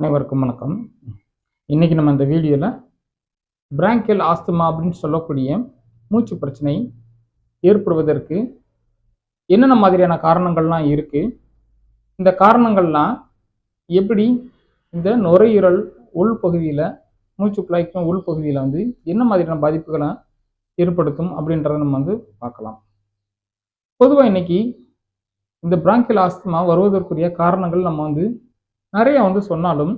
அனைவருக்கும் வணக்கம். இன்றைக்கி நம்ம இந்த வீடியோவில் பிராங்கியல் ஆஸ்துமா அப்படின்னு சொல்லக்கூடிய மூச்சு பிரச்சனை ஏற்படுவதற்கு என்னென்ன மாதிரியான காரணங்கள்லாம் இருக்குது இந்த காரணங்கள்லாம் எப்படி இந்த நுரையீரல் உள்பகுதியில் மூச்சு குழாய்க்கும் உள்பகுதியில் வந்து என்ன மாதிரியான பாதிப்புகளை ஏற்படுத்தும் அப்படின்றத நம்ம வந்து பார்க்கலாம். பொதுவாக இன்னைக்கு இந்த பிராங்கியல் ஆஸ்துமா வருவதற்குரிய காரணங்கள் நம்ம வந்து நிறைய வந்து சொன்னாலும்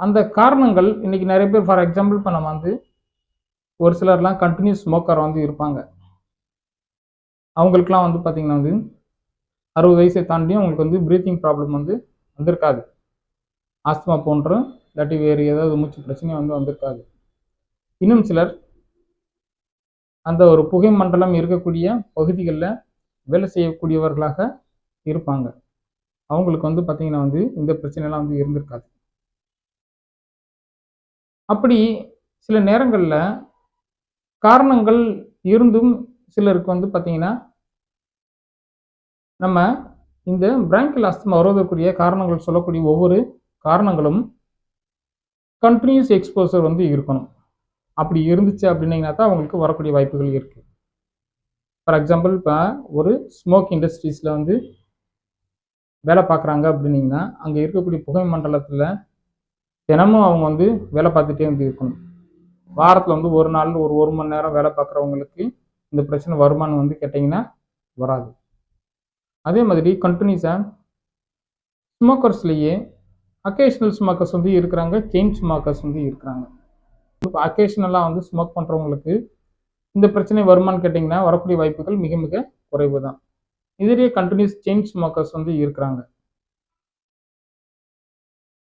அந்த காரணங்கள் இன்னைக்கு நிறைய பேர் ஃபார் எக்ஸாம்பிள் இப்போ நம்ம வந்து ஒரு சிலர்லாம் கண்டினியூஸ் ஸ்மோக்கர் வந்து இருப்பாங்க. அவங்களுக்குலாம் வந்து பார்த்திங்கன்னா வந்து அறுபது வயசை தாண்டியும் அவங்களுக்கு வந்து ப்ரீத்திங் ப்ராப்ளம் வந்து வந்திருக்காது. ஆஸ்துமா போன்ற இல்லாட்டி வேறு ஏதாவது மூச்சு பிரச்சனையும் வந்து வந்திருக்காது. இன்னும் சிலர் அந்த ஒரு புகை மண்டலம் இருக்கக்கூடிய பகுதிகளில் வேலை செய்யக்கூடியவர்களாக இருப்பாங்க. அவங்களுக்கு வந்து பார்த்தீங்கன்னா வந்து இந்த பிரச்சனைலாம் வந்து இருந்திருக்காது. அப்படி சில நேரங்களில் காரணங்கள் இருந்தும் சிலருக்கு வந்து பார்த்தீங்கன்னா நம்ம இந்த பிராங்கில் ஆஸ்துமா வருவதற்குரிய காரணங்கள் சொல்லக்கூடிய ஒவ்வொரு காரணங்களும் கண்டினியூஸ் எக்ஸ்போசர் வந்து இருக்கணும். அப்படி இருந்துச்சு அப்படின்னீங்கன்னா தான் அவங்களுக்கு வரக்கூடிய வாய்ப்புகள் இருக்குது ஃபார் எக்ஸாம்பிள் இப்போ ஒரு ஸ்மோக் இண்டஸ்ட்ரீஸில் வந்து வேலை பார்க்குறாங்க அப்படின்னீங்கன்னா அங்கே இருக்கக்கூடிய புகை மண்டலத்தில் தினமும் அவங்க வந்து வேலை பார்த்துட்டே வந்து இருக்கணும். வாரத்தில் வந்து ஒரு நாள் ஒரு ஒரு மணி நேரம் வேலை பார்க்குறவங்களுக்கு இந்த பிரச்சனை வருமானம் வந்து கேட்டிங்கன்னா வராது. அதே மாதிரி கண்டினியூஸாக ஸ்மோக்கர்ஸ்லேயே அக்கேஷ்னல் ஸ்மோக்கர்ஸ் வந்து இருக்கிறாங்க செயின் ஸ்மோக்கர்ஸ் வந்து இருக்கிறாங்க. இப்போ அக்கேஷ்னலாக வந்து ஸ்மோக் பண்ணுறவங்களுக்கு இந்த பிரச்சனை வருமானு கேட்டிங்கன்னா வரக்கூடிய வாய்ப்புகள் மிக மிக குறைவு தான் இதுலேயே கண்டினியூஸ் செயின் ஸ்மோக்கர்ஸ் வந்து இருக்கிறாங்க.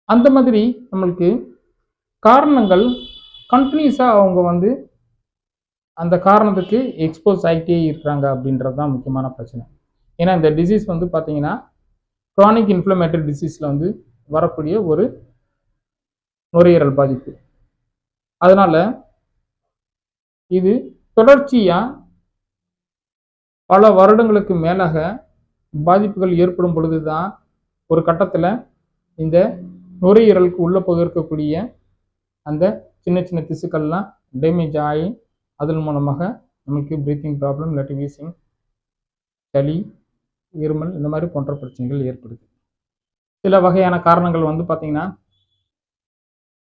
அந்த மாதிரி நம்மளுக்கு காரணங்கள் கண்டினியூஸாக அவங்க வந்து அந்த காரணத்துக்கு எக்ஸ்போஸ் ஆகிட்டே இருக்கிறாங்க அப்படின்றது தான் முக்கியமான பிரச்சனை. ஏன்னா இந்த டிசீஸ் வந்து பார்த்தீங்கன்னா க்ரானிக் இன்ஃப்ளமேட்டரி டிசீஸில் வந்து வரக்கூடிய ஒரு நுரையீரல் பாதிப்பு. அதனால் இது தொடர்ச்சியாக பல வருடங்களுக்கு மேலாக பாதிப்புகள் ஏற்படும் பொழுது தான் ஒரு கட்டத்தில் இந்த நுரையீரலுக்கு உள்ளே போக இருக்கக்கூடிய அந்த சின்ன சின்ன திசுக்கள்லாம் டேமேஜ் ஆகி அதன் மூலமாக நமக்கு ப்ரீத்திங் ப்ராப்ளம் இல்லாட்டி வீசிங் சளி இருமல் இந்த மாதிரி போன்ற பிரச்சனைகள் ஏற்படுது. சில வகையான காரணங்கள் வந்து பார்த்திங்கன்னா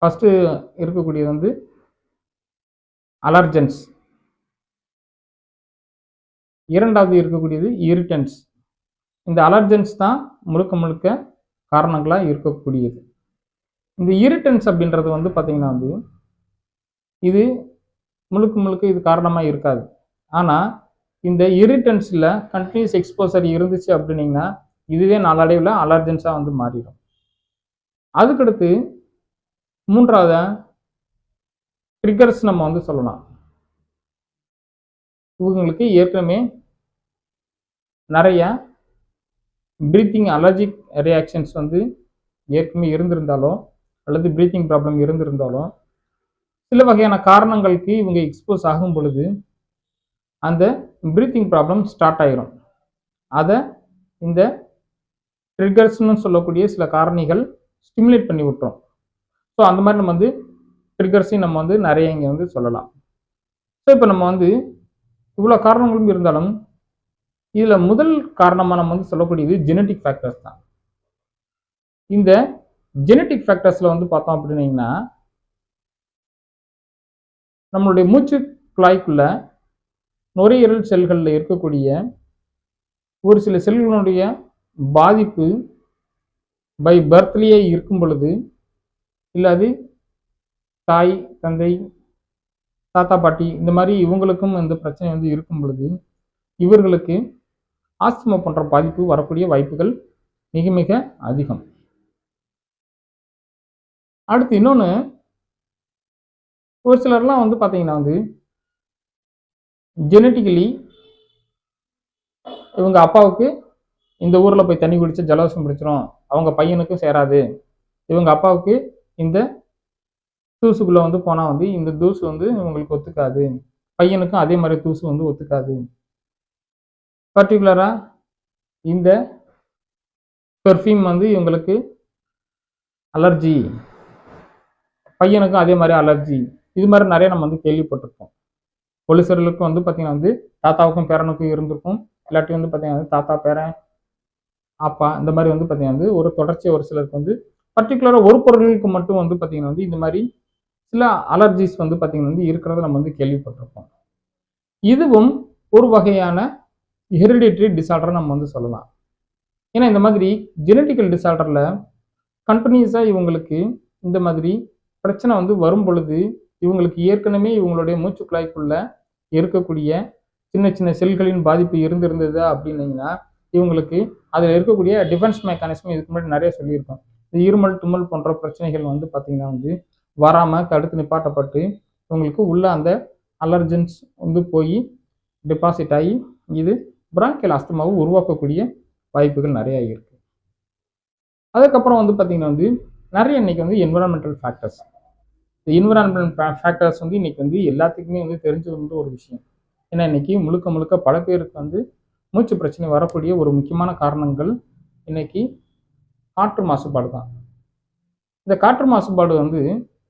ஃபஸ்ட்டு இருக்கக்கூடியது வந்து அலர்ஜென்ஸ் இரண்டாவது இருக்கக்கூடியது இரிட்டன்ஸ் இந்த அலர்ஜன்ஸ் தான் முழுக்க முழுக்க காரணங்களாக இருக்கக்கூடியது. இந்த இரிட்டன்ஸ் அப்படின்றது வந்து பார்த்திங்கன்னா வந்து இது முழுக்க முழுக்க இது காரணமாக இருக்காது. ஆனால் இந்த இரிட்டன்ஸில் கண்டினியூஸ் எக்ஸ்போசர் இருந்துச்சு அப்படின்னீங்கன்னா இதுவே நாளடைவில் அலர்ஜென்ஸாக வந்து மாறிடும். அதுக்கடுத்து மூன்றாவது ட்ரிகர்ஸ் நம்ம வந்து சொல்லலாம். இவங்களுக்கு ஏற்கனவே நிறைய ப்ரீத்திங் அலர்ஜிக் ரியாக்ஷன்ஸ் வந்து ஏற்கனவே இருந்திருந்தாலோ அல்லது ப்ரீத்திங் ப்ராப்ளம் இருந்திருந்தாலோ சில வகையான காரணங்களுக்கு இவங்க எக்ஸ்போஸ் ஆகும் பொழுது அந்த ப்ரீத்திங் ப்ராப்ளம் ஸ்டார்ட் ஆயிரும். அதை இந்த ட்ரிகர்ஸ்னு சொல்லக்கூடிய சில காரணிகள் ஸ்டிமுலேட் பண்ணி விட்டுரும். ஸோ அந்த மாதிரி நம்ம வந்து ட்ரிகர்ஸையும் நம்ம வந்து நிறைய இங்கே வந்து சொல்லலாம். ஸோ இப்போ நம்ம வந்து இவ்வளோ காரணங்களும் இருந்தாலும் இதில் முதல் காரணமாக நம்ம வந்து சொல்லக்கூடியது ஜெனட்டிக் ஃபேக்டர்ஸ் தான். இந்த ஜெனட்டிக் ஃபேக்டர்ஸில் வந்து பார்த்தோம் அப்படின்னீங்கன்னா நம்மளுடைய மூச்சு குழாய்க்குள்ள நுரையீரல் செல்களில் இருக்கக்கூடிய ஒரு சில செல்களுடைய பாதிப்பு பை பர்த்லேயே இருக்கும் பொழுது இல்லாது தாய் தந்தை தாத்தா பாட்டி இந்த மாதிரி இவங்களுக்கும் இந்த பிரச்சனை வந்து இருக்கும் பொழுது இவர்களுக்கு ஆஸ்துமா போன்ற பாதிப்பு வரக்கூடிய வாய்ப்புகள் மிக மிக அதிகம். அடுத்து இன்னொன்று ஒரு சிலர்லாம் வந்து பார்த்தீங்கன்னா வந்து ஜெனட்டிக்கலி இவங்க அப்பாவுக்கு இந்த ஊரில் போய் தண்ணி குடிச்சா ஜலதோஷம் பிடிச்சிரும் அவங்க பையனுக்கும் சேராது. இவங்க அப்பாவுக்கு இந்த தூசுக்குள்ளே வந்து போனால் வந்து இந்த தூசு வந்து இவங்களுக்கு ஒத்துக்காது. பையனுக்கும் அதே மாதிரி தூசு வந்து ஒத்துக்காது. பர்டிகுலராக இந்த பெர்ஃப்யூம் வந்து இவங்களுக்கு அலர்ஜி பையனுக்கும் அதே மாதிரி அலர்ஜி இது மாதிரி நிறைய நம்ம வந்து கேள்விப்பட்டிருப்போம். பொலிசர்களுக்கும் வந்து பார்த்தீங்கன்னா வந்து தாத்தாவுக்கும் பேரனுக்கும் இருந்திருக்கும். இல்லாட்டி வந்து பார்த்தீங்கன்னா வந்து தாத்தா பேரன் அப்பா இந்த மாதிரி வந்து பார்த்தீங்கன்னா வந்து ஒரு தொடர்ச்சியாக ஒரு சிலருக்கு வந்து பர்டிகுலராக ஒரு பொருளுக்கு மட்டும் வந்து பார்த்தீங்கன்னா வந்து இந்த மாதிரி சில அலர்ஜிஸ் வந்து பார்த்தீங்கன்னா வந்து இருக்கிறத நம்ம வந்து கேள்விப்பட்டிருப்போம். இதுவும் ஒரு வகையான ஹெரிடிட்ரி டிசார்டர் நம்ம வந்து சொல்லலாம். ஏன்னா இந்த மாதிரி ஜெனட்டிக்கல் டிசார்டரில் கண்டினியூஸாக இவங்களுக்கு இந்த மாதிரி பிரச்சனை வந்து வரும் பொழுது இவங்களுக்கு ஏற்கனவே இவங்களுடைய மூச்சுக்குழாய்க்குள்ள இருக்கக்கூடிய சின்ன சின்ன செல்களின் பாதிப்பு இருந்திருந்தது அப்படின்னீங்கன்னா இவங்களுக்கு அதில் இருக்கக்கூடிய டிஃபென்ஸ் மெக்கானிசம் இதுக்கு முன்னாடி நிறைய சொல்லியிருக்கோம். இந்த இருமல் தும்மல் போன்ற பிரச்சனைகள் வந்து பார்த்திங்கன்னா வந்து வராமல் தடுத்து நிப்பாட்டப்பட்டு இவங்களுக்கு உள்ள அந்த அலர்ஜன்ஸ் வந்து போய் டெபாசிட் ஆகி இது பிராங்கியல் அஸ்தமாவை உருவாக்கக்கூடிய வாய்ப்புகள் நிறையா இருக்கு. அதுக்கப்புறம் வந்து பார்த்திங்கன்னா வந்து நிறைய இன்னைக்கு வந்து என்விரான்மெண்டல் ஃபேக்டர்ஸ் இந்த என்விரான்மெண்டல் ஃபேக்டர்ஸ் வந்து இன்னைக்கு வந்து எல்லாத்துக்குமே வந்து தெரிஞ்சு ஒரு விஷயம். ஏன்னா இன்னைக்கு முழுக்க முழுக்க பல பேருக்கு வந்து மூச்சு பிரச்சனை வரக்கூடிய ஒரு முக்கியமான காரணங்கள் இன்னைக்கு காற்று மாசுபாடு தான். இந்த காற்று மாசுபாடு வந்து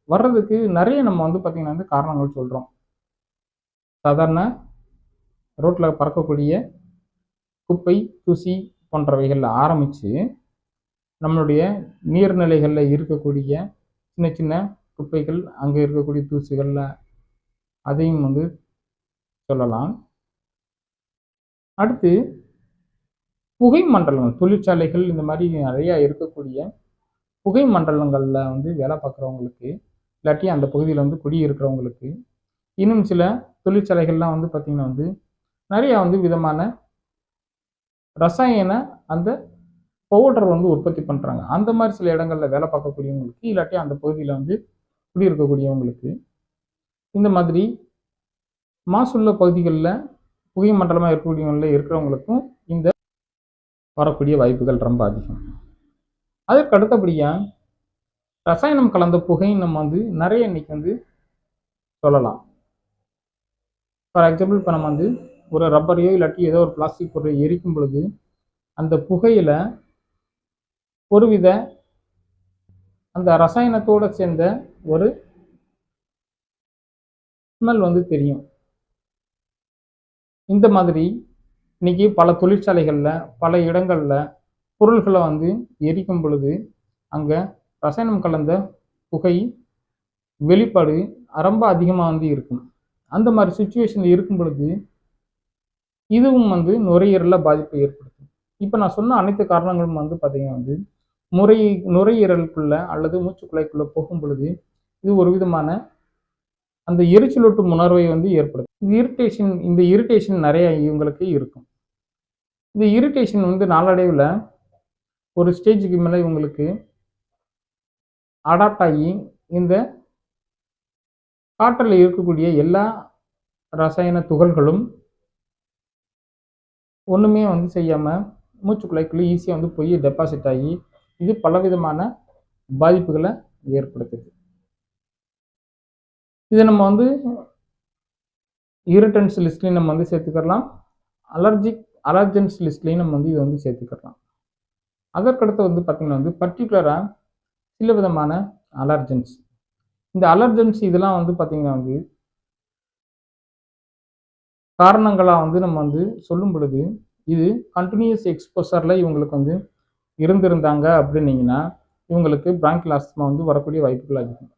வர்றதுக்கு நிறைய நம்ம வந்து பார்த்திங்கன்னா வந்து காரணங்கள் சொல்கிறோம் சாதாரண ரோட்டில் பறக்கக்கூடிய குப்பை தூசி போன்றவைகளில் ஆரம்பித்து நம்மளுடைய நீர்நிலைகளில் இருக்கக்கூடிய சின்ன சின்ன குப்பைகள் அங்கே இருக்கக்கூடிய தூசிகளில் அதையும் வந்து சொல்லலாம். அடுத்து புகை மண்டலங்கள் தொழிற்சாலைகள் இந்த மாதிரி நிறையா இருக்கக்கூடிய புகை மண்டலங்களில் வந்து வேலை பார்க்குறவங்களுக்கு இல்லாட்டி அந்த பகுதியில் வந்து குடியிருக்கிறவங்களுக்கு இன்னும் சில தொழிற்சாலைகள்லாம் வந்து பார்த்திங்கன்னா வந்து நிறையா வந்து விதமான ரசாயன அந்த பவுடர் வந்து உற்பத்தி பண்ணுறாங்க அந்த மாதிரி சில இடங்களில் வேலை பார்க்கக்கூடியவங்களுக்கு இல்லாட்டி அந்த பகுதியில் வந்து குடியிருக்கக்கூடியவங்களுக்கு இந்த மாதிரி மாசுள்ள பகுதிகளில் புகை மண்டலமாக இருக்கக்கூடியவங்களில் இருக்கிறவங்களுக்கும் இந்த வரக்கூடிய வாய்ப்புகள் ரொம்ப அதிகம். அதற்கு அடுத்தபடியாக ரசாயனம் கலந்த புகைன்னு நம்ம வந்து நிறைய இன்னைக்கு வந்து சொல்லலாம். ஃபார் எக்ஸாம்பிள் இப்போ நம்ம வந்து ஒரு ரப்பரையோ இல்லாட்டி ஏதோ ஒரு பிளாஸ்டிக் பொருளை எரிக்கும் பொழுது அந்த புகையில் ஒருவித அந்த ரசாயனத்தோட சேர்ந்த ஒரு ஸ்மெல் வந்து தெரியும். இந்த மாதிரி இன்னைக்கு பல தொழிற்சாலைகளில் பல இடங்களில் பொருள்களை வந்து எரிக்கும் பொழுது அங்கே ரசாயனம் கலந்த புகை வெளிப்பாடு ரொம்ப அதிகமாக வந்து இருக்கும். அந்த மாதிரி சுச்சுவேஷனில் இருக்கும் பொழுது இதுவும் வந்து நுரையீரலில் பாதிப்பை ஏற்படுத்தும். இப்போ நான் சொன்ன அனைத்து காரணங்களும் வந்து பார்த்தீங்கன்னா வந்து முறை நுரையீரலுக்குள்ள அல்லது மூச்சுக்குழாய்க்குள்ளே போகும் பொழுது இது ஒரு விதமான அந்த எரிச்சலூட்டும் உணர்வை வந்து ஏற்படுத்தும். இந்த இரிட்டேஷன் இந்த இரிட்டேஷன் நிறைய இவங்களுக்கு இருக்கும். இந்த இரிட்டேஷன் வந்து நாளடைவில் ஒரு ஸ்டேஜுக்கு மேலே இவங்களுக்கு அடாப்ட் ஆகி இந்த காற்றில் இருக்கக்கூடிய எல்லா ரசாயன துகள்களும் ஒன்றுமே வந்து செய்யாமல் மூச்சுக்குழாய்க்குள்ளே ஈஸியாக வந்து போய் டெபாசிட் ஆகி இது பலவிதமான பாதிப்புகளை ஏற்படுத்துது. இதை நம்ம வந்து irritants லிஸ்ட்லையும் நம்ம வந்து சேர்த்துக்கலாம் அலர்ஜிக் அலர்ஜன்ஸ் லிஸ்ட்லையும் நம்ம வந்து இதை வந்து சேர்த்துக்கலாம் அதற்கடுத்து வந்து பார்த்திங்கன்னா வந்து பர்டிகுலராக சில விதமான அலர்ஜன்ஸ் இந்த அலர்ஜன்ஸ் இதெல்லாம் வந்து பார்த்திங்கன்னா வந்து காரணங்களாக வந்து நம்ம வந்து சொல்லும் பொழுது இது கண்டினியூஸ் எக்ஸ்போசரில் இவங்களுக்கு வந்து இருந்திருந்தாங்க அப்படின்னீங்கன்னா இவங்களுக்கு பிராங்கில் ஆஸ்துமா வந்து வரக்கூடிய வாய்ப்புகள் அதிகம்.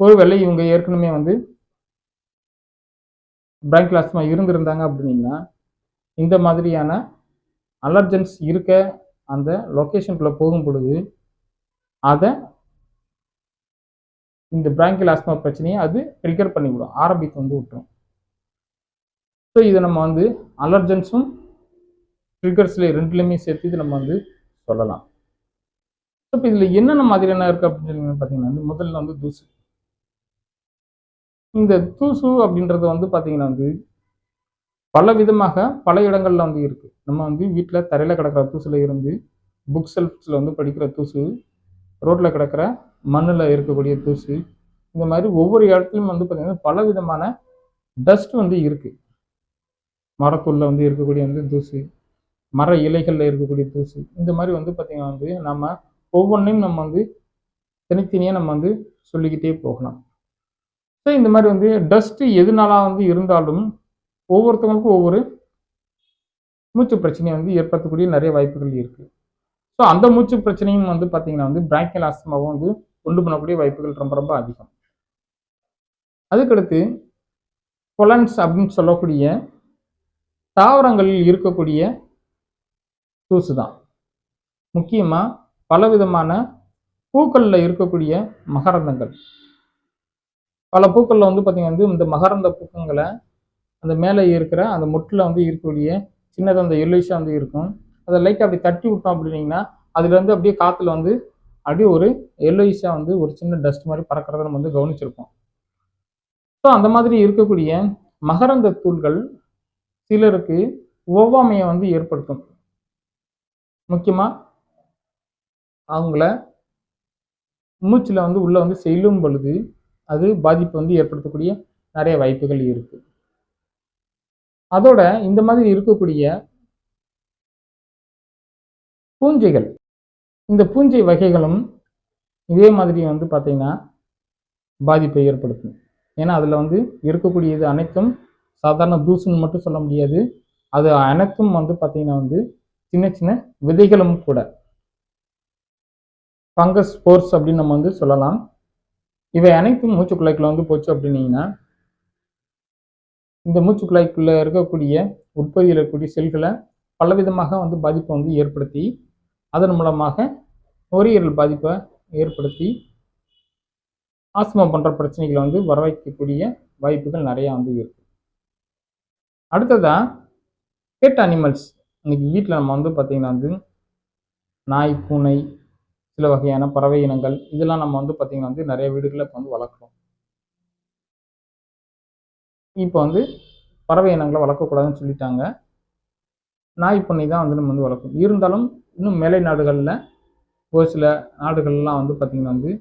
ஒருவேளை இவங்க ஏற்கனவே வந்து பிராங்கில் ஆஸ்துமா இருந்திருந்தாங்க அப்படின்னீங்கன்னா இந்த மாதிரியான அலர்ஜென்ஸ் இருக்க அந்த லொக்கேஷனுக்குள்ளே போகும் பொழுது அதை இந்த பிராங்கில் ஆஸ்துமா பிரச்சனையை அது ட்ரிகர் பண்ணிவிடும் ஆரம்பித்து வந்து விட்டுரும். ஸோ இதை நம்ம வந்து அலர்ஜன்ஸும் ட்ரிகர்ஸில் ரெண்டுலையுமே சேர்த்து இது நம்ம வந்து சொல்லலாம். ஸோ இப்போ இதில் என்னென்ன மாதிரியான இருக்குது அப்படின்னு சொல்லி பார்த்தீங்கன்னா வந்து முதல்ல வந்து தூசு. இந்த தூசு அப்படின்றது வந்து பார்த்தீங்கன்னா வந்து பல விதமாக பல இடங்களில் வந்து இருக்குது நம்ம வந்து வீட்டில் தரையில் கிடக்கிற தூசில் இருந்து புக் செல்ஃப்ஸில் வந்து படிக்கிற தூசு ரோட்டில் கிடக்கிற மண்ணில் இருக்கக்கூடிய தூசு இந்த மாதிரி ஒவ்வொரு இடத்துலையும் வந்து பார்த்திங்கன்னா பல விதமான டஸ்ட் வந்து இருக்குது மரத்துள்ள வந்து இருக்கக்கூடிய வந்து தூசு மர இலைகளில் இருக்கக்கூடிய தூசு இந்த மாதிரி வந்து பார்த்திங்கன்னா வந்து நம்ம ஒவ்வொன்றையும் நம்ம வந்து தனித்தனியாக நம்ம வந்து சொல்லிக்கிட்டே போகலாம். ஸோ இந்த மாதிரி வந்து டஸ்ட்டு எதுனால வந்து இருந்தாலும் ஒவ்வொருத்தவங்களுக்கும் ஒவ்வொரு மூச்சு பிரச்சனையை வந்து ஏற்படுத்தக்கூடிய நிறைய வாய்ப்புகள் இருக்குது ஸோ அந்த மூச்சு பிரச்சனையும் வந்து பார்த்திங்கன்னா வந்து பிராங்கியல் ஆஸ்துமாவும் வந்து கொண்டு பண்ணக்கூடிய வாய்ப்புகள் ரொம்ப ரொம்ப அதிகம். அதுக்கடுத்து கொலன்ஸ் அப்படின்னு சொல்லக்கூடிய தாவரங்களில் இருக்கக்கூடிய தூசு தான் முக்கியமாக பலவிதமான பூக்களில் இருக்கக்கூடிய மகரந்தங்கள். பல பூக்களில் வந்து பார்த்திங்கன்னா வந்து இந்த மகரந்த பூக்கங்களை அந்த மேலே இருக்கிற அந்த முட்டில் வந்து இருக்கக்கூடிய சின்னதாக அந்த எல்லோயிஷாக வந்து இருக்கும். அதை லைட்டாக அப்படி தட்டி விட்டோம் அப்படின்னீங்கன்னா அதுலேருந்து அப்படியே காற்றுல வந்து அப்படியே ஒரு எல்லோயிஷாக வந்து ஒரு சின்ன டஸ்ட் மாதிரி பறக்கிறத நம்ம வந்து கவனிச்சிருப்போம். ஸோ அந்த மாதிரி இருக்கக்கூடிய மகரந்த தூள்கள் சிலருக்கு ஒவ்வாமையை வந்து ஏற்படுத்தும். முக்கியமாக அவங்கள மூச்சில் வந்து உள்ளே வந்து செல்லும் பொழுது அது பாதிப்பு வந்து ஏற்படுத்தக்கூடிய நிறைய வாய்ப்புகள் இருக்குது அதோட இந்த மாதிரி இருக்கக்கூடிய பூஞ்சைகள் இந்த பூஞ்சை வகைகளும் இதே மாதிரி வந்து பார்த்திங்கன்னா பாதிப்பை ஏற்படுத்தும். ஏன்னா அதில் வந்து இருக்கக்கூடியது அனைத்தும் சாதாரண தூசுன்னு மட்டும் சொல்ல முடியாது. அது அனைத்தும் வந்து பார்த்திங்கன்னா வந்து சின்ன சின்ன விதைகளும் கூட. ஃபங்கஸ் ஸ்போர்ஸ் அப்படின்னு நம்ம வந்து சொல்லலாம். இவை அனைத்தும் மூச்சுக்குழாய்க்குள்ள வந்து போச்சு அப்படின்னீங்கன்னா இந்த மூச்சுக்குழாய்க்குள்ள இருக்கக்கூடிய உற்பத்தியில் இருக்கக்கூடிய செல்களை பலவிதமாக வந்து பாதிப்பை வந்து ஏற்படுத்தி அதன் மூலமாக நுரையீரல் பாதிப்பை ஏற்படுத்தி ஆஸ்மா போன்ற பிரச்சனைகளை வந்து வர வைக்கக்கூடிய வாய்ப்புகள் நிறையா வந்து இருக்கு. அடுத்ததா பெட் அனிமல்ஸ் இன்னைக்கு வீட்டில் நம்ம வந்து பார்த்திங்கன்னா வந்து நாய் பூனை சில வகையான பறவை இனங்கள் இதெல்லாம் நம்ம வந்து பார்த்திங்கன்னா வந்து நிறைய வீடுகளில் இப்போ வந்து வளர்க்குறோம். இப்போ வந்து பறவை இனங்களை வளர்க்கக்கூடாதுன்னு சொல்லிட்டாங்க. நாய் பூனை தான் வந்து நம்ம வந்து வளர்க்கணும். இருந்தாலும் இன்னும் மேலை நாடுகளில் ஒரு சில நாடுகள்லாம் வந்து பார்த்திங்கன்னா வந்து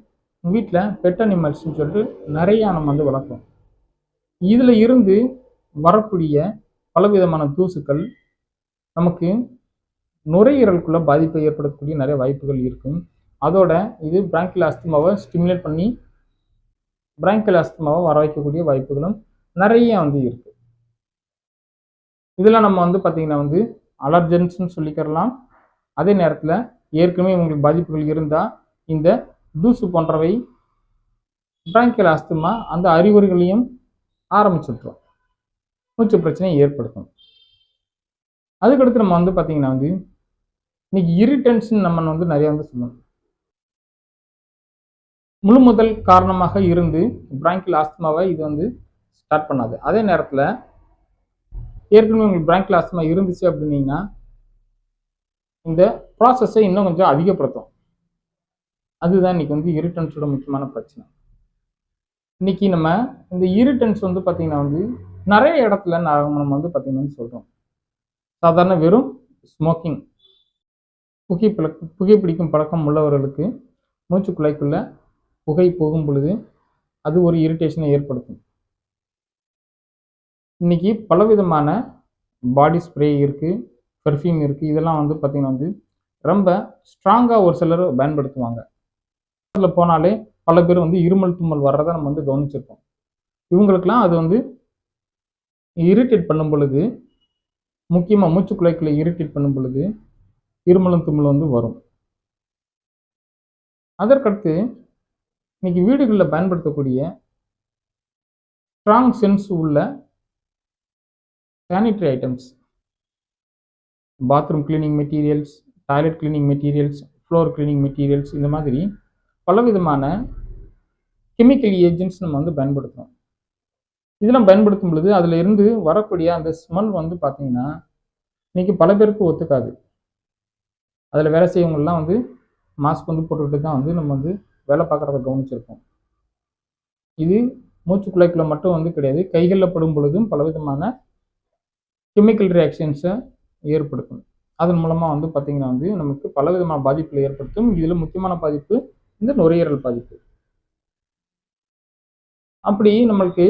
வீட்டில் பெட் அனிமல்ஸ்னு சொல்லிட்டு நிறையா நம்ம வந்து வளர்க்குறோம். இதில் இருந்து வரக்கூடிய பலவிதமான தூசுக்கள் நமக்கு நுரையீரலுக்குள்ள பாதிப்பை ஏற்படக்கூடிய நிறைய வாய்ப்புகள் இருக்கும். அதோட இது பிராங்கில் அஸ்துமாவை ஸ்டிமுலேட் பண்ணி பிராங்கில் அஸ்துமாவை வர வைக்கக்கூடிய வாய்ப்புகளும் நிறைய வந்து இருக்கு. இதில் நம்ம வந்து பார்த்திங்கன்னா வந்து அலர்ஜென்ஸ்னு சொல்லிக்கிறலாம் அதே நேரத்தில் ஏற்கனவே உங்களுக்கு பாதிப்புகள் இருந்தால் இந்த தூசு போன்றவை பிராங்கியல் அஸ்துமா அந்த அறிகுறிகளையும் ஆரம்பிச்சுட்ரும் மூச்சு பிரச்சனையை ஏற்படுத்தும். அதுக்கடுத்து நம்ம வந்து பார்த்திங்கன்னா வந்து இன்னைக்கு இரிட்டன்ஷன் நம்ம வந்து நிறைய வந்து சொல்லணும். முழு முதல் காரணமாக இருந்து பிராங்கில் ஆஸ்துமாவை இது வந்து ஸ்டார்ட் பண்ணாது. அதே நேரத்தில் ஏற்கனவே உங்களுக்கு பிராங்கில் ஆஸ்துமா இருந்துச்சு அப்படின்னீங்கன்னா இந்த ப்ராசஸை இன்னும் கொஞ்சம் அதிகப்படுத்தும். அதுதான் இன்னைக்கு வந்து இரிட்டன்ஸோட முக்கியமான பிரச்சனை. இன்னைக்கு நம்ம இந்த இரிட்டன்ஸ் வந்து பார்த்திங்கன்னா வந்து நிறைய இடத்துல நம்ம வந்து பார்த்திங்கன்னா சொல்கிறோம் சாதாரண வெறும் ஸ்மோக்கிங் புகை பழக்க புகைப்பிடிக்கும் பழக்கம் உள்ளவர்களுக்கு மூச்சு குழாய்க்குள்ள புகை போகும் பொழுது அது ஒரு இரிட்டேஷனை ஏற்படுத்தும். இன்னைக்கு பலவிதமான பாடி ஸ்ப்ரே இருக்குது பெர்ஃப்யூம் இருக்குது இதெல்லாம் வந்து பார்த்திங்கன்னா வந்து ரொம்ப ஸ்ட்ராங்காக ஒரு சிலர் பயன்படுத்துவாங்க. அதில் போனாலே பல பேர் வந்து இருமல் தும்மல் வர்றதை நம்ம வந்து கவனிச்சிருப்போம். இவங்களுக்கெல்லாம் அது வந்து இரிட்டேட் பண்ணும் பொழுது முக்கியமாக மூச்சு மூச்சுக்குழாய்க்குள்ளே இரிட்டேட் பண்ணும் பொழுது இருமலும் தும்மலும் வந்து வரும். அதற்கடுத்து இன்னைக்கு வீடுகளில் பயன்படுத்தக்கூடிய ஸ்ட்ராங் சென்ஸ் உள்ள sanitary items bathroom cleaning materials toilet cleaning materials floor cleaning materials இந்த மாதிரி பலவிதமான கெமிக்கல் ஏஜென்ட்ஸ் நம்ம வந்து பயன்படுத்துகிறோம் இதெல்லாம் பயன்படுத்தும் பொழுது அதில் இருந்து வரக்கூடிய அந்த ஸ்மெல் வந்து பார்த்தீங்கன்னா இன்றைக்கி பல பேருக்கு ஒத்துக்காது. அதில் வேலை செய்யவங்கள்லாம் வந்து மாஸ்க் வந்து போட்டுக்கிட்டு தான் வந்து நம்ம வந்து வேலை பார்க்குறத கவனிச்சிருக்கோம் இது மூச்சுக்குழாய்க்குள்ள மட்டும் வந்து கிடையாது. கைகளில் படும் பொழுதும் பலவிதமான கெமிக்கல் ரியாக்ஷன்ஸை ஏற்படுத்தும். அதன் மூலமாக வந்து பார்த்திங்கன்னா வந்து நமக்கு பலவிதமான பாதிப்புகளை ஏற்படுத்தும். இதில் முக்கியமான பாதிப்பு இந்த நுரையீரல் பாதிப்பு. அப்படி நம்மளுக்கு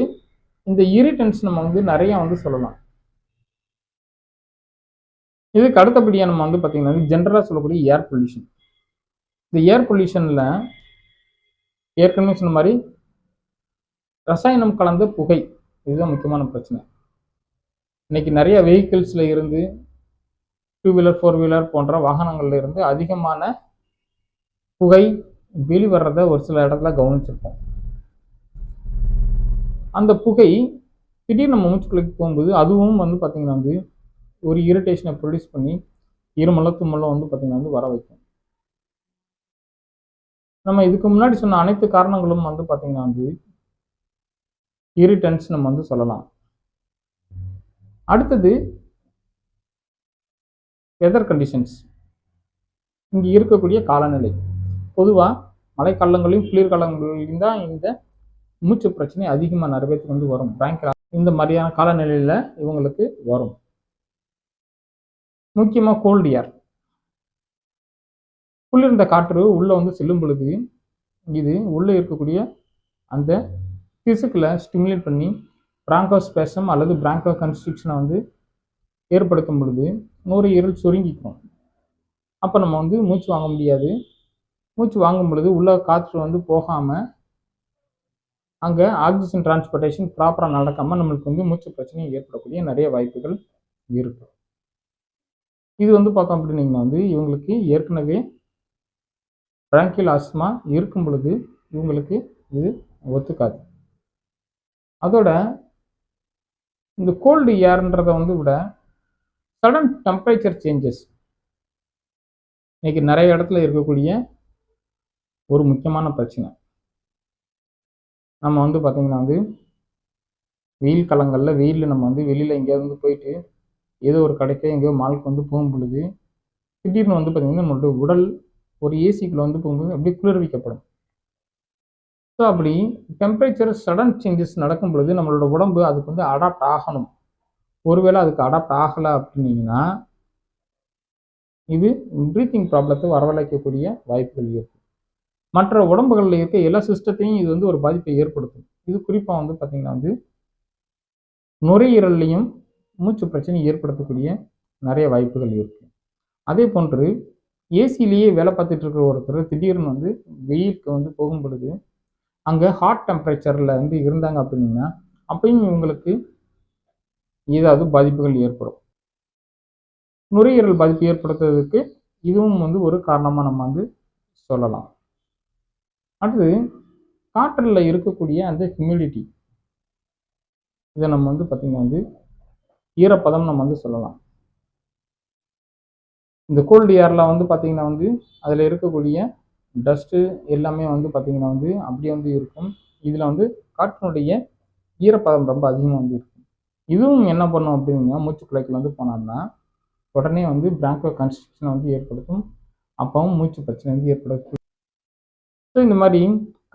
இந்த இரிட்டன்ஸ் நம்ம வந்து நிறைய வந்து சொல்லலாம். இதுக்கு அடுத்தபடியாக நம்ம வந்து பார்த்திங்கன்னா ஜென்ரலாக சொல்லக்கூடிய ஏர் பொல்யூஷன் இந்த ஏர் பொல்யூஷனில் ஏற்கனவே சொன்ன மாதிரி ரசாயனம் கலந்த புகை. இதுதான் முக்கியமான பிரச்சனை. இன்னைக்கு நிறைய வெஹிக்கிள்ஸில் இருந்து டூ வீலர் ஃபோர் வீலர் போன்ற வாகனங்கள்ல இருந்து அதிகமான புகை வெளிவர்றத ஒரு சில இடத்துல கவனிச்சிருப்போம். அந்த புகை திடீர்னு நம்ம மூச்சுக்குள்ளைக்கு போகும்போது அதுவும் வந்து பார்த்திங்கன்னா வந்து ஒரு இரிட்டேஷனை ப்ரொடியூஸ் பண்ணி இருமலை தும்மலும் வந்து பார்த்திங்கன்னா வந்து வர வைக்கும். நம்ம இதுக்கு முன்னாடி சொன்ன அனைத்து காரணங்களும் வந்து பார்த்திங்கன்னா வந்து இரிட்டன்ஸ் நம்ம வந்து சொல்லலாம். அடுத்தது வெதர் கண்டிஷன்ஸ் இங்கே இருக்கக்கூடிய காலநிலை. பொதுவாக மழைக்காலங்களையும் குளிர்காலங்களையும் தான் இந்த மூச்சு பிரச்சனை அதிகமாக நிறைய பேருக்கு வந்து வரும். பேங்க் இந்த மாதிரியான காலநிலையில் இவங்களுக்கு வரும். முக்கியமாக கோல்டு ஏர் குளிர்ந்த காற்று உள்ளே வந்து செல்லும் பொழுது இது உள்ளே இருக்கக்கூடிய அந்த திசுக்களை ஸ்டிமுலேட் பண்ணி பிராங்கோஸ்பேசம் அல்லது பிராங்கோ கன்ஸ்ட்ரிக்ஷனை வந்து ஏற்படுத்தும் பொழுது நுரையீரல் சுருங்கிக்கும். அப்போ நம்ம வந்து மூச்சு வாங்க முடியாது. மூச்சு வாங்கும் பொழுது உள்ள காற்று வந்து போகாமல் அங்கே ஆக்சிஜன் டிரான்ஸ்போர்ட்டேஷன் ப்ராப்பராக நடக்காமல் நம்மளுக்கு வந்து மூச்சு பிரச்சனை ஏற்படக்கூடிய நிறைய வாய்ப்புகள் இருக்கு. இது வந்து பார்த்தோம் அப்படின்னீங்கன்னா வந்து இவங்களுக்கு ஏற்கனவே பிராங்கில் ஆஸ்மா இருக்கும் பொழுது இவங்களுக்கு இது ஒத்துக்காது. அதோட இந்த கோல்டு ஏர்ன்றதை வந்து விட சடன் டெம்பரேச்சர் சேஞ்சஸ் இன்னைக்கு நிறைய இடத்துல இருக்கக்கூடிய ஒரு முக்கியமான பிரச்சனை. நம்ம வந்து பார்த்திங்கன்னா வந்து வெயில் காலங்களில் வெயிலில் நம்ம வந்து வெளியில் எங்கேயாவது வந்து போயிட்டு ஏதோ ஒரு கடைக்கோ எங்கேயோ மாலுக்கு வந்து போகும் பொழுது திடீர்னு வந்து பார்த்திங்கன்னா நம்மளோட உடல் ஒரு ஏசிக்குள்ளே வந்து போகும்போது அப்படியே குளிர்விக்கப்படும். ஸோ அப்படி டெம்பரேச்சர் சடன் சேஞ்சஸ் நடக்கும் பொழுது நம்மளோட உடம்பு அதுக்கு வந்து அடாப்ட் ஆகணும். ஒருவேளை அதுக்கு அடாப்ட் ஆகலை அப்படின்னீங்கன்னா இது ப்ரீத்திங் ப்ராப்ளத்தை வரவழைக்கக்கூடிய வாய்ப்புகள் இருக்குது மற்ற உடம்புகளில் இருக்க எல்லா சிஸ்டத்தையும் இது வந்து ஒரு பாதிப்பை ஏற்படுத்தும். இது குறிப்பாக வந்து பார்த்திங்கன்னா வந்து நுரையீரல்லையும் மூச்சு பிரச்சனை ஏற்படுத்தக்கூடிய நிறைய வாய்ப்புகள் இருக்குது அதே போன்று ஏசிலேயே வேலை பார்த்துட்டு இருக்கிற ஒருத்தர் திடீர்னு வந்து வெயிலுக்கு வந்து போகும் பொழுது அங்கே ஹாட் டெம்பரேச்சரில் வந்து இருந்தாங்க அப்படின்னா அப்பயும் இவங்களுக்கு ஏதாவது பாதிப்புகள் ஏற்படும். நுரையீரல் பாதிப்பு ஏற்படுத்துறதுக்கு இதுவும் வந்து ஒரு காரணமாக நம்ம வந்து சொல்லலாம். அடுத்து காற்றில் இருக்கக்கூடிய அந்த ஹியூமிடிட்டி இதை நம்ம வந்து பார்த்திங்கன்னா வந்து ஈரப்பதம் நம்ம வந்து சொல்லலாம். இந்த கோல்டு ஏரில் வந்து பார்த்திங்கன்னா வந்து அதில் இருக்கக்கூடிய டஸ்ட்டு எல்லாமே வந்து பார்த்திங்கன்னா வந்து அப்படியே வந்து இருக்கும். இதில் வந்து காற்றினுடைய ஈரப்பதம் ரொம்ப அதிகமாக வந்து இருக்கும். இதுவும் என்ன பண்ணும் அப்படின்னா மூச்சு மூச்சுக்குழைக்கில் வந்து போனோம்னா உடனே வந்து பிராங்கோ கன்ஸ்ட்ரக்ஷனை வந்து ஏற்படுத்தும். அப்பவும் மூச்சு பிரச்சனை வந்து ஏற்படுத்தும் ஸோ இந்த மாதிரி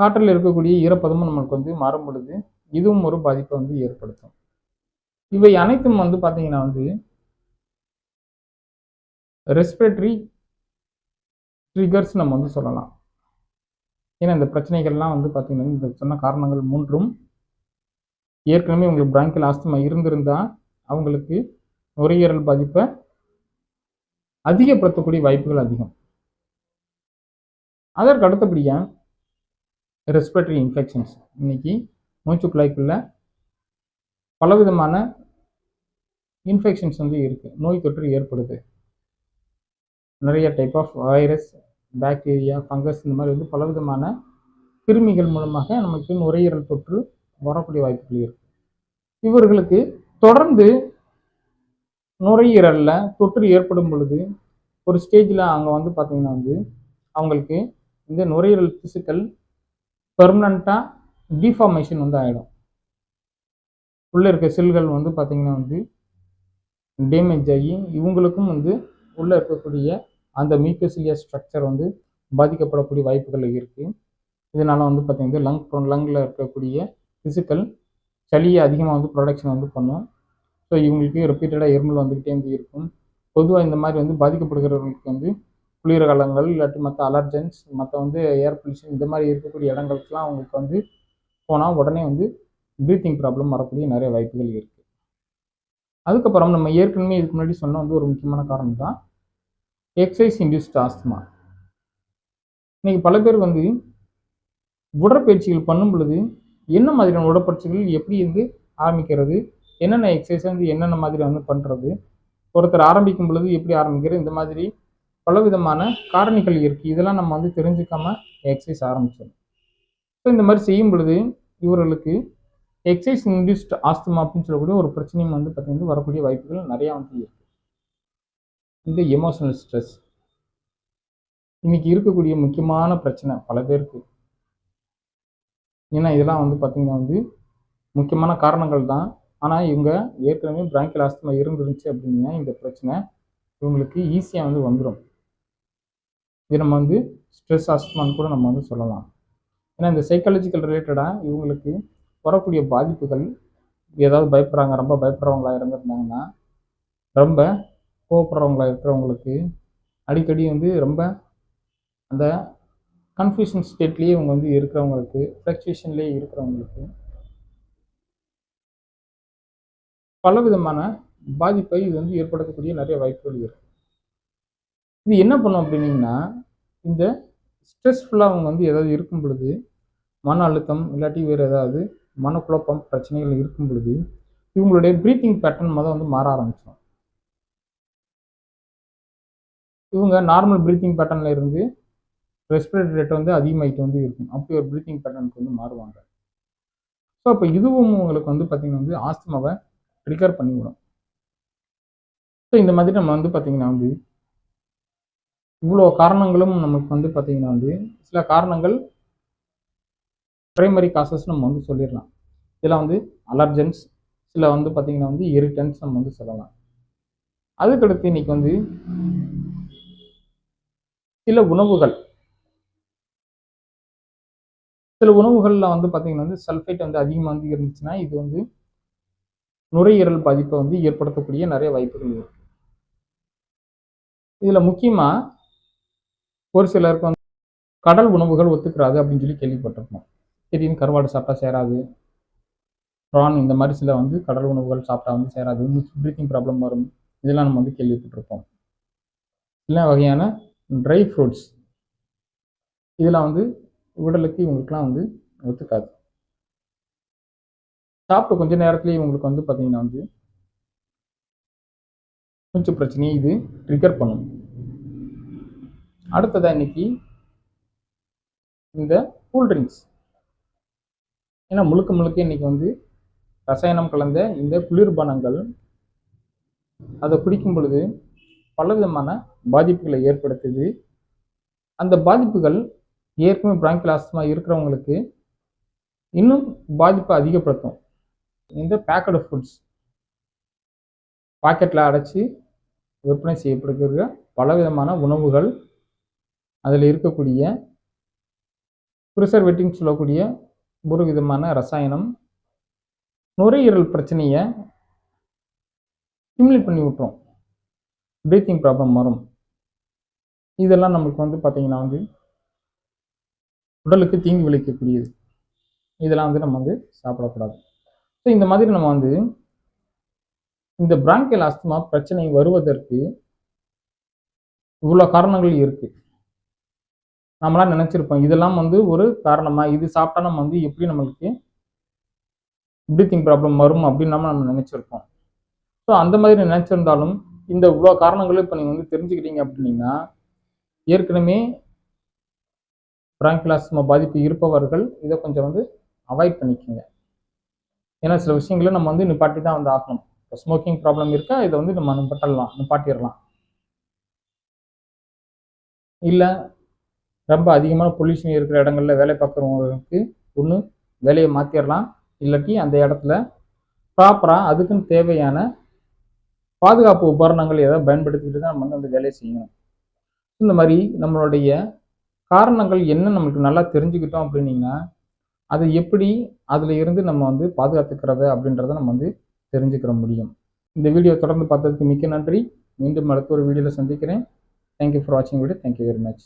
காற்றில் இருக்கக்கூடிய ஈரப்பதமும் நம்மளுக்கு வந்து மாறும் பொழுது இதுவும் ஒரு பாதிப்பை வந்து ஏற்படுத்தும். இவை அனைத்தும் வந்து பார்த்தீங்கன்னா வந்து ரெஸ்பிரேட்டரி ட்ரிகர்ஸ் நம்ம வந்து சொல்லலாம். ஏன்னா இந்த பிரச்சனைகள்லாம் வந்து பார்த்தீங்கன்னா இந்த சொன்ன காரணங்கள் மூன்றும் ஏற்கனவே உங்களுக்கு பிராங்கில் ஆஸ்துமா இருந்திருந்தால் அவங்களுக்கு நுரையீரல் பாதிப்பை அதிகப்படுத்தக்கூடிய வாய்ப்புகள் அதிகம். அதற்கு அடுத்தபடியாக ரெஸ்பிரேட்டரி இன்ஃபெக்ஷன்ஸ் இன்னைக்கு மூச்சுக்குழாய்க்குள்ள பலவிதமான இன்ஃபெக்ஷன்ஸ் வந்து இருக்குது நோய் தொற்று ஏற்படுது. நிறைய type of virus bacteria fungus இந்த மாதிரி வந்து பலவிதமான கிருமிகள் மூலமாக நமக்கு நுரையீரல் தொற்று வரக்கூடிய வாய்ப்புகள் இருக்குது இவர்களுக்கு தொடர்ந்து நுரையீரலில் தொற்று ஏற்படும் பொழுது ஒரு ஸ்டேஜில் அங்கே வந்து பார்த்திங்கன்னா வந்து அவங்களுக்கு இந்த நுரையீரல் திசுக்கள் பெர்மனண்ட்டாக டிஃபார்மேஷன் வந்து ஆகிடும் உள்ளே இருக்க செல்கள் வந்து பார்த்திங்கன்னா வந்து டேமேஜ் ஆகி இவங்களுக்கும் வந்து உள்ளே இருக்கக்கூடிய அந்த மியூக்கோசிலியா ஸ்ட்ரக்சர் வந்து பாதிக்கப்படக்கூடிய வாய்ப்புகள் இருக்குது இதனால் வந்து பார்த்திங்கன்னா லங் லங்கில் இருக்கக்கூடிய திசுக்கள் சளியை அதிகமாக வந்து ப்ரொடக்ஷன் வந்து பண்ணும். ஸோ இவங்களுக்கு ரிப்பீட்டடாக இருமல் வந்துக்கிட்டே வந்து இருக்கும். பொதுவாக இந்த மாதிரி வந்து பாதிக்கப்படுகிறவங்களுக்கு வந்து குளிர் காலங்கள் இல்லாட்டி மற்ற அலர்ஜன்ஸ் மற்ற வந்து ஏர் பொல்யூஷன் இந்த மாதிரி இருக்கக்கூடிய இடங்களுக்குலாம் அவங்களுக்கு வந்து போனால் உடனே வந்து ப்ரீத்திங் ப்ராப்ளம் வரக்கூடிய நிறைய வாய்ப்புகள் இருக்குது அதுக்கப்புறம் நம்ம ஏற்கனவே இதுக்கு முன்னாடி சொன்ன வந்து ஒரு முக்கியமான காரணம் தான் எக்ஸசைஸ் இன்டியூஸ்ட் ஆஸ்துமா இன்றைக்கி பல பேர் வந்து உடற்பயிற்சிகள் பண்ணும் பொழுது என்ன மாதிரியான உடற்பயிற்சிகள் எப்படி வந்து ஆரம்பிக்கிறது என்னென்ன எக்ஸசைஸ் வந்து என்னென்ன மாதிரி வந்து பண்ணுறது ஒருத்தர் ஆரம்பிக்கும் பொழுது எப்படி ஆரம்பிக்கிறது இந்த மாதிரி பலவிதமான காரணிகள் இருக்குது இதெல்லாம் நம்ம வந்து தெரிஞ்சுக்காம எக்ஸசைஸ் ஆரம்பிச்சிடும் ஸோ இந்த மாதிரி செய்யும் பொழுது இவர்களுக்கு எக்ஸசைஸ் இன்டியூஸ்ட் ஆஸ்துமா அப்படின்னு சொல்லக்கூடிய ஒரு பிரச்சனையும் வந்து பார்த்திங்கன்னா வரக்கூடிய வாய்ப்புகள் நிறையா வந்து இருக்குது இந்த எமோஷனல் ஸ்ட்ரெஸ் இன்னைக்கு இருக்கக்கூடிய முக்கியமான பிரச்சனை பல பேருக்கு. ஏன்னா இதெல்லாம் வந்து பார்த்தீங்கன்னா வந்து முக்கியமான காரணங்கள் தான். ஆனால் இவங்க ஏற்கனவே பிராங்கில் ஆஸ்துமா இருந்துருந்துச்சு அப்படின்னா இந்த பிரச்சனை இவங்களுக்கு ஈஸியாக வந்து வந்துடும் இது நம்ம வந்து ஸ்ட்ரெஸ் ஆஸ்துமான்னு கூட நம்ம வந்து சொல்லலாம். ஏன்னா இந்த சைக்காலஜிக்கல் ரிலேட்டடாக இவங்களுக்கு வரக்கூடிய பாதிப்புகள் ஏதாவது பயப்படுறாங்க ரொம்ப பயப்படுறவங்களா இருந்திருந்தாங்கன்னா ரொம்ப கோவப்படுறவங்களா இருக்கிறவங்களுக்கு அடிக்கடி வந்து ரொம்ப அந்த கன்ஃபியூஷன் ஸ்டேட்லேயே இவங்க வந்து இருக்கிறவங்களுக்கு ஃப்ளக்சுவேஷன்லேயே இருக்கிறவங்களுக்கு பல விதமான பாதிப்பை இது வந்து ஏற்படுத்தக்கூடிய நிறைய வாய்ப்புகள் இருக்கு. இது என்ன பண்ணும் அப்படின்னீங்கன்னா இந்த ஸ்ட்ரெஸ்ஃபுல்லாக அவங்க வந்து ஏதாவது இருக்கும் பொழுது மன அழுத்தம் இல்லாட்டி வேறு ஏதாவது மனக்குழப்பம் பிரச்சனைகள் இருக்கும் பொழுது இவங்களுடைய ப்ரீத்திங் பேட்டர்ன் மொதல் வந்து மாற ஆரம்பிச்சிடும் இவங்க நார்மல் ப்ரீத்திங் பேட்டர்னில் இருந்து ரெஸ்பிரேட்டரி ரேட் வந்து அதிகமாகிட்டு வந்து இருக்கும். அப்படி ஒரு ப்ரீத்திங் பேட்டர்னுக்கு வந்து மாறுவாங்க. ஸோ அப்போ இதுவும் உங்களுக்கு வந்து பார்த்திங்கன்னா வந்து ஆஸ்துமாவை ட்ரிகர் பண்ணிவிடும். ஸோ இந்த மாதிரி நம்ம வந்து பார்த்திங்கன்னா வந்து இவ்வளோ காரணங்களும் நமக்கு வந்து பார்த்திங்கன்னா வந்து சில காரணங்கள் ப்ரைமரி காசஸ் நம்ம வந்து சொல்லிடலாம். இதில் வந்து அலர்ஜென்ஸ் சில வந்து பார்த்திங்கன்னா வந்து இரிட்டன்ஸ் நம்ம வந்து சொல்லலாம். அதுக்கடுத்து இன்னைக்கு வந்து சில உணவுகள். சில உணவுகளில் வந்து பார்த்திங்கன்னா வந்து சல்ஃபேட் வந்து அதிகமாக வந்து இருந்துச்சுன்னா இது வந்து நுரையீரல் பாதிப்பை வந்து ஏற்படுத்தக்கூடிய நிறைய வாய்ப்புகள் இருக்குது இதில் முக்கியமாக ஒரு சிலருக்கு வந்து கடல் உணவுகள் ஒத்துக்கிறாது அப்படின்னு சொல்லி கேள்விப்பட்டிருப்போம். திடீர்னு கருவாடு சாப்பிட்டா சேராது. ப்ரான் இந்த மாதிரி சில வந்து கடல் உணவுகள் சாப்பிட்டா வந்து சேராது. ப்ரீத்திங் ப்ராப்ளம் வரும். இதெல்லாம் நம்ம வந்து கேள்விப்பட்டிருப்போம். சில வகையான ட்ரை ஃப்ரூட்ஸ் இதெல்லாம் வந்து உடலுக்கு இவங்களுக்குலாம் வந்து ஒத்துக்காது. சாப்பிட்ட கொஞ்ச நேரத்துலேயே இவங்களுக்கு வந்து பார்த்தீங்கன்னா வந்து கொஞ்சம் பிரச்சனையை இது ட்ரிகர் பண்ணும். அடுத்ததாக இன்னைக்கு இந்த கூல்ட்ரிங்க்ஸ் ஏன்னா முழுக்க முழுக்க இன்னைக்கு வந்து ரசாயனம் கலந்த இந்த குளிர்பானங்கள் அதை குடிக்கும் பொழுது பலவிதமான பாதிப்புகளை ஏற்படுத்துது. அந்த பாதிப்புகள் ஏற்கனவே பிராங்கில் ஆஸ்துமா இருக்கிறவங்களுக்கு இன்னும் பாதிப்பை அதிகப்படுத்தும். இந்த பேக்கடு ஃபுட்ஸ் பாக்கெட்டில் அடைச்சி விற்பனை செய்யப்படுகிற பலவிதமான உணவுகள் அதில் இருக்கக்கூடிய ப்ரிசர்வேட்டிங் சொல்லக்கூடிய ஒரு விதமான ரசாயனம் நுரையீரல் பிரச்சனையை ஸ்டிமுலேட் பண்ணி விட்டுரும். ப்ரீத்திங் ப்ராப்ளம் வரும். இதெல்லாம் நம்மளுக்கு வந்து பார்த்திங்கன்னா வந்து உடலுக்கு தீங்கு விளைவிக்கக்கூடியது. இதெல்லாம் வந்து நம்ம வந்து சாப்பிடக்கூடாது. ஸோ இந்த மாதிரி நம்ம வந்து இந்த பிராங்கியல் ஆஸ்துமா பிரச்சனை வருவதற்கு இவ்வளோ காரணங்கள் இருக்குது நம்மளாம் நினச்சிருப்போம். இதெல்லாம் வந்து ஒரு காரணமாக இது சாப்பிட்டா நம்ம வந்து எப்படி நம்மளுக்கு ப்ரீத்திங் ப்ராப்ளம் வரும் அப்படின்னு நம்ம நம்ம நினச்சிருப்போம். ஸோ அந்த மாதிரி நினச்சிருந்தாலும் இந்த இவ்வளோ காரணங்களும் இப்போ நீங்கள் வந்து தெரிஞ்சுக்கிட்டீங்க அப்படின்னீங்கன்னா ஏற்கனவே பிராங்கிலாஸ்மா பாதிப்பு இருப்பவர்கள் இதை கொஞ்சம் வந்து அவாய்ட் பண்ணிக்கோங்க. ஏன்னா சில விஷயங்களை நம்ம வந்து நிப்பாட்டி தான் வந்து ஆகணும். இப்போ ஸ்மோக்கிங் ப்ராப்ளம் இருக்கா? இதை வந்து நம்ம நிப்பாட்டலாம் நிப்பாட்டிடலாம். இல்லை ரொம்ப அதிகமான பொல்யூஷன் இருக்கிற இடங்கள்ல வேலை பார்க்குறவங்களுக்கு ஒன்று வேலையை மாற்றிடலாம் இல்லாட்டி அந்த இடத்துல ப்ராப்பராக அதுக்குன்னு தேவையான பாதுகாப்பு உபகரணங்கள் ஏதாவது பயன்படுத்திக்கிட்டு தான் நம்ம வந்து அந்த வேலையை செய்யணும். இந்த மாதிரி நம்மளுடைய காரணங்கள் என்ன நம்மளுக்கு நல்லா தெரிஞ்சுக்கிட்டோம் அப்படின்னீங்கன்னா அதை எப்படி அதில் இருந்து நம்ம வந்து பாதுகாத்துக்கிறது அப்படின்றத நம்ம வந்து தெரிஞ்சுக்கிற முடியும். இந்த வீடியோ தொடர்ந்து பார்த்ததுக்கு மிக்க நன்றி. மீண்டும் அடுத்த ஒரு வீடியோவில் சந்திக்கிறேன். தேங்க்யூ ஃபார் வாட்சிங் video thank you very much